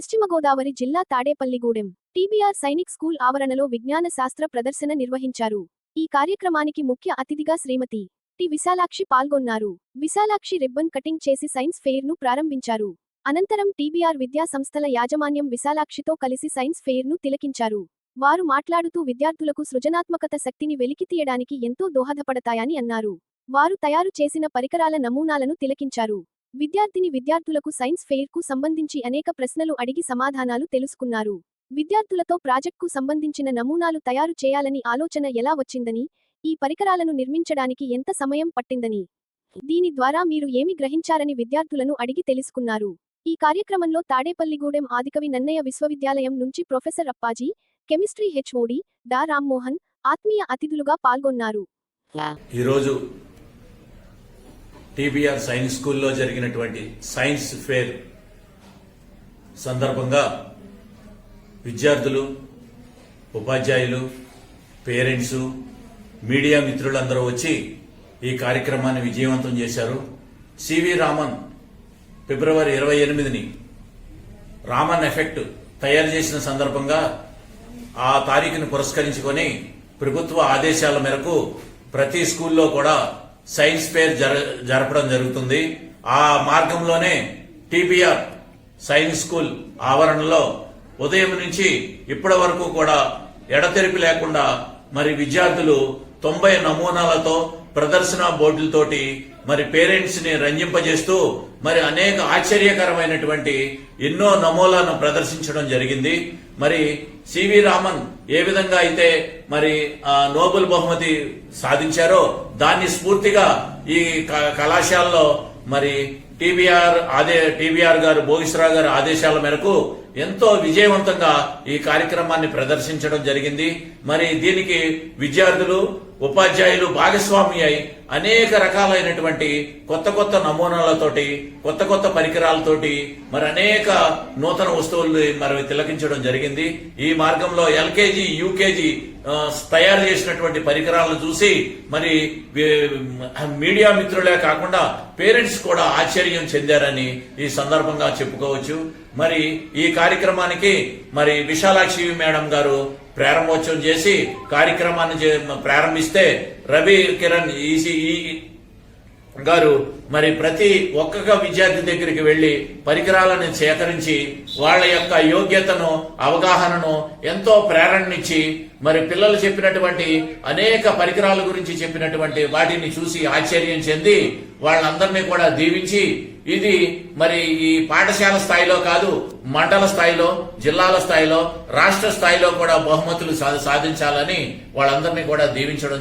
పశ్చిమ గోదావరి జిల్లా Tadepalligudem. TBR Sainik school ఆవరణలో విజ్ఞాన శాస్త్ర ప్రదర్శన నిర్వహించారు. ఈ కార్యక్రమానికి ముఖ్య అతిథిగా శ్రీమతి టి విశాలాక్షి పాల్గొన్నారు. విశాలాక్షి రిబ్బన్ కటింగ్ చేసి సైన్స్ ఫెయిర్ను ప్రారంభించారు. అనంతరం టీబీఆర్ విద్యా సంస్థల యాజమాన్యం విశాలాక్షితో కలిసి సైన్స్ ఫెయిర్ను తిలకించారు. వారు మాట్లాడుతూ విద్యార్థులకు సృజనాత్మకత శక్తిని వెలికితీయడానికి ఎంతో దోహదపడతాయని అన్నారు. వారు తయారు చేసిన పరికరాల నమూనాలను తిలకించారు. విద్యార్థిని విద్యార్థులకు సైన్స్ ఫెయిర్కు సంబంధించి అనేక ప్రశ్నలు అడిగి సమాధానాలు తెలుసుకున్నారు. విద్యార్థులతో ప్రాజెక్టుకు సంబంధించిన నమూనాలు తయారు చేయాలని ఆలోచన ఎలా వచ్చిందని ఈ పరికరాలను నిర్మించడానికి ఎంత సమయం పట్టిందని దీని ద్వారా మీరు ఏమి గ్రహించారని విద్యార్థులను అడిగి తెలుసుకున్నారు. ఈ కార్యక్రమంలో తాడేపల్లిగూడెం ఆదికవి నన్నయ్య విశ్వవిద్యాలయం నుంచి ప్రొఫెసర్ అప్పాజీ కెమిస్ట్రీ హెచ్ఓడి డా రామ్మోహన్ ఆత్మీయ అతిథులుగా పాల్గొన్నారు. ఈరోజు టీబీఆర్ సైన్స్ స్కూల్లో జరిగినటువంటి సైన్స్ ఫేర్ సందర్భంగా విద్యార్థులు ఉపాధ్యాయులు పేరెంట్స్ మీడియా మిత్రులందరూ వచ్చి ఈ కార్యక్రమాన్ని విజయవంతం చేశారు. సివి రామన్ ఫిబ్రవరి ఇరవై ఎనిమిదిని రామన్ ఎఫెక్ట్ తయారు చేసిన సందర్భంగా ఆ తారీఖును పురస్కరించుకొని ప్రభుత్వ ఆదేశాల మేరకు ప్రతి స్కూల్లో కూడా సైన్స్ ఫేర్ జర- జరపడం జరుగుతుంది. ఆ మార్గంలోనే టీబీఆర్ సైన్స్ స్కూల్ ఆవరణలో ఉదయం నుంచి ఇప్పటి వరకు కూడా ఎడతెరిపి లేకుండా మరి విద్యార్థులు తొంభై నమూనాలతో ప్రదర్శన బోర్డులతోటి మరి పేరెంట్స్ని రంజింపజేస్తూ మరి అనేక ఆశ్చర్యకరమైనటువంటి ఎన్నో నమూనాలను ప్రదర్శించడం జరిగింది. మరి సివి రామన్ ఏ విధంగా అయితే మరి ఆ, నోబెల్ బహుమతి సాధించారో దాన్ని స్ఫూర్తిగా ఈ క- కళాశాలలో మరి టీబీఆర్ ఆదే టీబీఆర్ గారు భోగిశ్రావు గారి ఆదేశాల మేరకు ఎంతో విజయవంతంగా ఈ కార్యక్రమాన్ని ప్రదర్శించడం జరిగింది. మరి దీనికి విద్యార్థులు ఉపాధ్యాయులు భాగస్వామి అయి అనేక రకాలైనటువంటి కొత్త కొత్త నమూనాలతోటి కొత్త కొత్త పరికరాలతోటి మరి అనేక నూతన వస్తువులు మరి తిలకించడం జరిగింది. ఈ మార్గంలో ఎల్కేజీ యూకేజీ తయారు చేసినటువంటి పరికరాలను చూసి మరి మీడియా మిత్రులే కాకుండా పేరెంట్స్ కూడా ఆశ్చర్యం చెందారని ఈ సందర్భంగా చెప్పుకోవచ్చు. మరి ఈ కార్యక్రమానికి మరి విశాలాక్షి మేడం గారు ప్రారంభోత్సవం చేసి కార్యక్రమాన్ని చే- ప్రారంభిస్తే రవి కిరణ్ ఈసీ గారు మరి ప్రతి ఒక్కొక్క విద్యార్థి దగ్గరికి వెళ్ళి పరికరాలను సేకరించి వాళ్ళ యొక్క యోగ్యతను అవగాహనను ఎంతో ప్రేరణనిచ్చి మరి పిల్లలు చెప్పినటువంటి అనేక పరికరాల గురించి చెప్పినటువంటి వాటిని చూసి ఆశ్చర్యం చెంది వాళ్ళందరినీ కూడా దీవించి ఇది మరి ఈ పాఠశాల స్థాయిలో కాదు మండల స్థాయిలో జిల్లాల స్థాయిలో రాష్ట్ర స్థాయిలో కూడా బహుమతులు సాధించాలని వాళ్ళందరినీ కూడా దీవించడం